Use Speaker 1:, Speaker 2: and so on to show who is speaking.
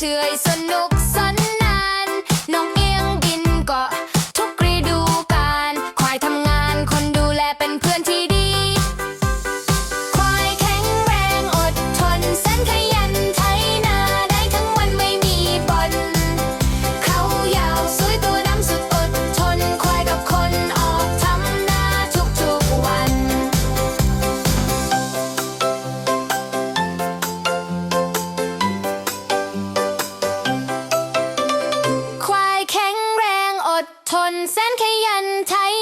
Speaker 1: to ice on no ทนแสนขยันไทย